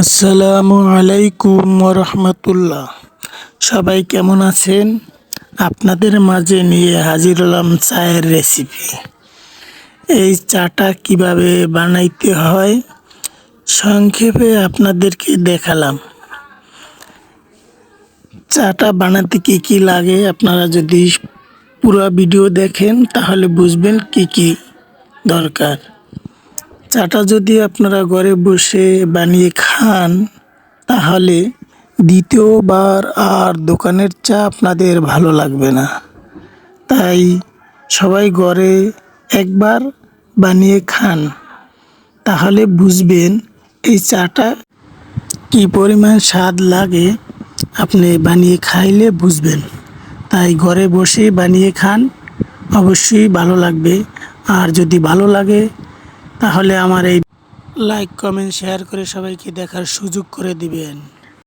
আসসালামু আলাইকুম রহমতুল্লাহ সবাই কেমন আছেন? আপনাদের মাঝে নিয়ে হাজির হলাম চায়ের রেসিপি এই চাটা কীভাবে বানাইতে হয় সংক্ষেপে আপনাদেরকে দেখালাম। চাটা বানাতে কি কি লাগে আপনারা যদি পুরো ভিডিও দেখেন তাহলে বুঝবেন কি কি দরকার। চাটা যদি আপনারা ঘরে বসে বানিয়ে খান, তাহলে দ্বিতীয়বার আর দোকানের চা আপনাদের ভালো লাগবে না। তাই সবাই ঘরে একবার বানিয়ে খান। তাহলে বুঝবেন এই চাটা কি পরিমাণ স্বাদ লাগে। আপনি বানিয়ে খাইলে বুঝবেন। তাই ঘরে বসে বানিয়ে খান, অবশ্যই ভালো লাগবে। আর যদি ভালো লাগে তাহলে আমার এই লাইক কমেন্ট শেয়ার করে সবাইকে দেখার সুযোগ করে দিবেন।